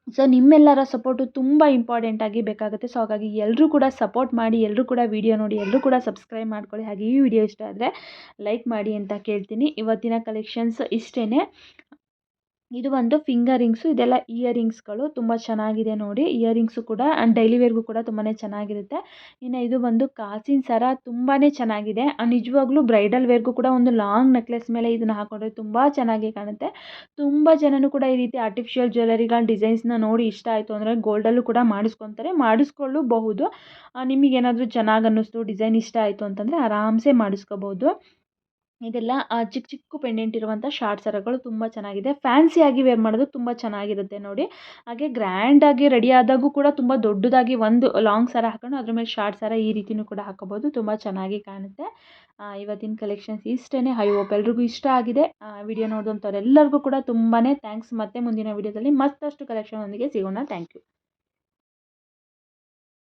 ಸೊ ನಿಮ್ಮೆಲ್ಲರ ಸಪೋರ್ಟು ತುಂಬ ಇಂಪಾರ್ಟೆಂಟಾಗಿ ಬೇಕಾಗುತ್ತೆ. ಸೊ ಹಾಗಾಗಿ ಎಲ್ಲರೂ ಕೂಡ ಸಪೋರ್ಟ್ ಮಾಡಿ ಎಲ್ಲರೂ ಕೂಡ ವೀಡಿಯೋ ನೋಡಿ ಎಲ್ಲರೂ ಕೂಡ ಸಬ್ಸ್ಕ್ರೈಬ್ ಮಾಡ್ಕೊಳ್ಳಿ. ಹಾಗೆ ಈ ವಿಡಿಯೋ ಇಷ್ಟ ಆದರೆ ಲೈಕ್ ಮಾಡಿ ಅಂತ ಕೇಳ್ತೀನಿ. ಇವತ್ತಿನ ಕಲೆಕ್ಷನ್ಸ್ ಇಷ್ಟೇ ಇದು ಒಂದು ಫಿಂಗರಿಂಗ್ಸು ಇದೆಲ್ಲ ಇಯರಿಂಗ್ಸ್ಗಳು ತುಂಬ ಚೆನ್ನಾಗಿದೆ ನೋಡಿ. ಇಯರಿಂಗ್ಸು ಕೂಡ ಆ್ಯಂಡ್ ಡೈಲಿ ವೇರ್ಗೂ ಕೂಡ ತುಂಬಾ ಚೆನ್ನಾಗಿರುತ್ತೆ. ಇನ್ನು ಇದು ಬಂದು ಕಾಸಿನ ಸರ ತುಂಬಾ ಚೆನ್ನಾಗಿದೆ. ನಿಜವಾಗ್ಲೂ ಬ್ರೈಡಲ್ ವೇರ್ಗೂ ಕೂಡ ಒಂದು ಲಾಂಗ್ ನೆಕ್ಲೆಸ್ ಮೇಲೆ ಇದನ್ನು ಹಾಕೊಂಡ್ರೆ ತುಂಬ ಚೆನ್ನಾಗಿ ಕಾಣುತ್ತೆ. ತುಂಬ ಜನನು ಕೂಡ ಈ ರೀತಿ ಆರ್ಟಿಫಿಷಿಯಲ್ ಜ್ಯುವೆಲರಿಗಳ ಡಿಸೈನ್ಸ್ನ ನೋಡಿ ಇಷ್ಟ ಆಯಿತು ಅಂದರೆ ಗೋಲ್ಡಲ್ಲೂ ಕೂಡ ಮಾಡಿಸ್ಕೊತಾರೆ. ಮಾಡಿಸ್ಕೊಳ್ಳಬಹುದು. ನಿಮಗೇನಾದರೂ ಚೆನ್ನಾಗಿ ಅನ್ನಿಸ್ತು ಡಿಸೈನ್ ಇಷ್ಟ ಆಯಿತು ಅಂತಂದರೆ ಆರಾಮ್ಸೆ ಮಾಡಿಸ್ಕೋಬೋದು ಇದೆಲ್ಲ ಚಿಕ್ಕ ಚಿಕ್ಕ ಪೆಂಡೆಂಟ್ ಇರುವಂಥ ಶಾರ್ಟ್ ಸರಗಳು ತುಂಬ ಚೆನ್ನಾಗಿದೆ. ಫ್ಯಾನ್ಸಿಯಾಗಿ ವೇರ್ ಮಾಡೋದು ತುಂಬ ಚೆನ್ನಾಗಿರುತ್ತೆ ನೋಡಿ. ಹಾಗೆ ಗ್ರ್ಯಾಂಡಾಗಿ ರೆಡಿ ಆದಾಗೂ ಕೂಡ ತುಂಬ ದೊಡ್ಡದಾಗಿ ಒಂದು ಲಾಂಗ್ ಸರ ಹಾಕೊಂಡು ಅದ್ರ ಮೇಲೆ ಶಾರ್ಟ್ ಸರ ಈ ರೀತಿಯೂ ಕೂಡ ಹಾಕೋಬೋದು ತುಂಬ ಚೆನ್ನಾಗಿ ಕಾಣುತ್ತೆ. ಇವತ್ತಿನ ಕಲೆಕ್ಷನ್ಸ್ ಇಷ್ಟೇ ಐ ಹೋಪ್ ಎಲ್ರಿಗೂ ಇಷ್ಟ ಆಗಿದೆ. ವಿಡಿಯೋ ನೋಡಿದಂಥವ್ರೆಲ್ಲರಿಗೂ ಕೂಡ ತುಂಬಾ ಥ್ಯಾಂಕ್ಸ್ ಮತ್ತೆ ಮುಂದಿನ ವಿಡಿಯೋದಲ್ಲಿ ಮತ್ತಷ್ಟು ಕಲೆಕ್ಷನ್ ಒಂದಿಗೆ ಸಿಗೋಣ. Thank you